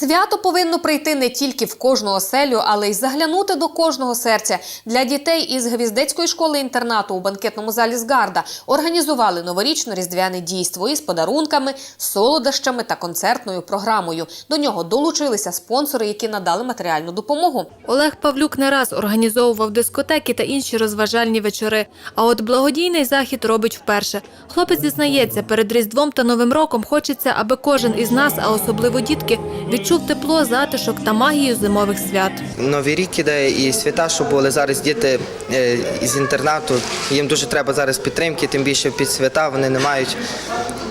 Свято повинно прийти не тільки в кожну оселю, але й заглянути до кожного серця. Для дітей із гвіздецької школи інтернату у банкетному залі Згарда організували новорічно-різдвяне дійство із подарунками, солодощами та концертною програмою. До нього долучилися спонсори, які надали матеріальну допомогу. Олег Павлюк не раз організовував дискотеки та інші розважальні вечори. А от благодійний захід робить вперше. Хлопець зізнається, перед Різдвом та Новим роком хочеться, аби кожен із нас, а особливо дітки, відчув тепло, затишок та магію зимових свят. Новий рік іде і свята, що були зараз діти е, з інтернату. Їм дуже треба зараз підтримки, тим більше під свята вони не мають.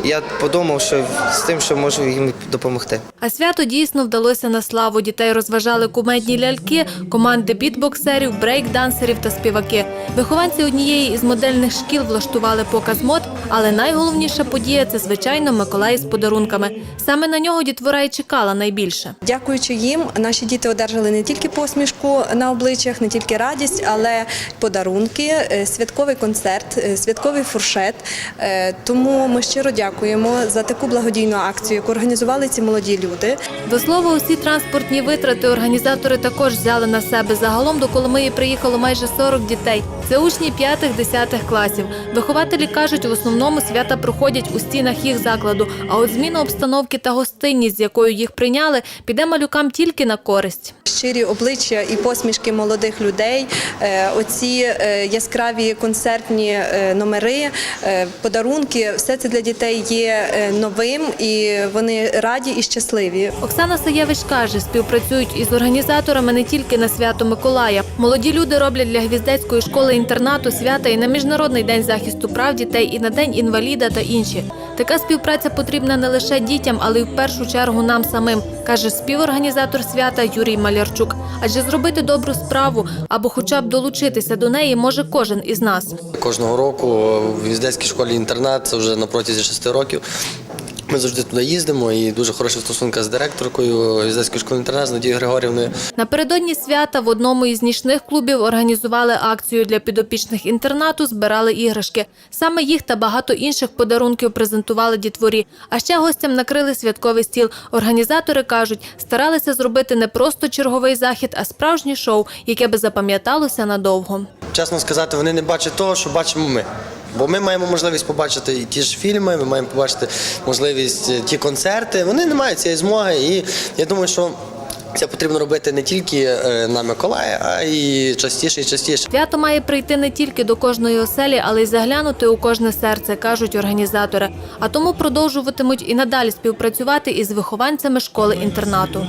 Я подумав, що з тим, що можу їм допомогти. А свято дійсно вдалося на славу. Дітей розважали кумедні ляльки, команди бітбоксерів, брейк-дансерів та співаки. Вихованці однієї із модельних шкіл влаштували показ мод, але найголовніша подія це звичайно Миколай з подарунками. Саме на нього дітвора й чекала найбільше. Дякуючи їм, наші діти одержали не тільки посмішку на обличчях, не тільки радість, але подарунки, е, святковий концерт, е, святковий фуршет. Е, Тому ми щиро дякуємо за таку благодійну акцію, яку організували ці молоді люди. До слова, усі транспортні витрати організатори також взяли на себе. Загалом до Коломиї приїхало майже 40 дітей. Це учні 5-10 класів. Вихователі кажуть, в основному свята проходять у стінах їх закладу. А от зміна обстановки та гостинність, з якою їх прийняли, піде малюкам тільки на користь. Щирі обличчя і посмішки молодих людей, е, оці е, яскраві концертні е, номери, подарунки все це для дітей є новим і вони раді і щасливі. Оксана Саєвич каже, співпрацюють із організаторами не тільки на свято Миколая. Молоді люди роблять для гвіздецької школи інтернату свята і на міжнародний день захисту прав дітей, і на день інваліда та інші. Така співпраця потрібна не лише дітям, але й в першу чергу нам самим, каже співорганізатор свята Юрій Малярчук. Адже зробити добру справу або хоча б долучитися до неї може кожен із нас. Кожного року в Гвіздецькій школі інтернат це вже на протязі шести років. Ми завжди туди їздимо і дуже хороша стосунка з директоркою Гвіздецької школи інтернат Надією Григорівною. Напередодні свята в одному із нічних клубів організували акцію для підопічних інтернату, збирали іграшки. Саме їх та багато інших подарунків презентували дітворі. А ще гостям накрили святковий стіл. Організатори кажуть, старалися зробити не просто черговий захід, а справжнє шоу, яке би запам'яталося надовго. Чесно сказати, вони не бачать того, що бачимо ми. Бо ми маємо можливість побачити і ті ж фільми, ми маємо побачити можливість е, ті концерти. Вони не мають цієї змоги. І я думаю, що це потрібно робити не тільки е, на Миколая, а й частіше і частіше. Свято має прийти не тільки до кожної оселі, але й заглянути у кожне серце, кажуть організатори. А тому продовжуватимуть і надалі співпрацювати із вихованцями школи інтернату.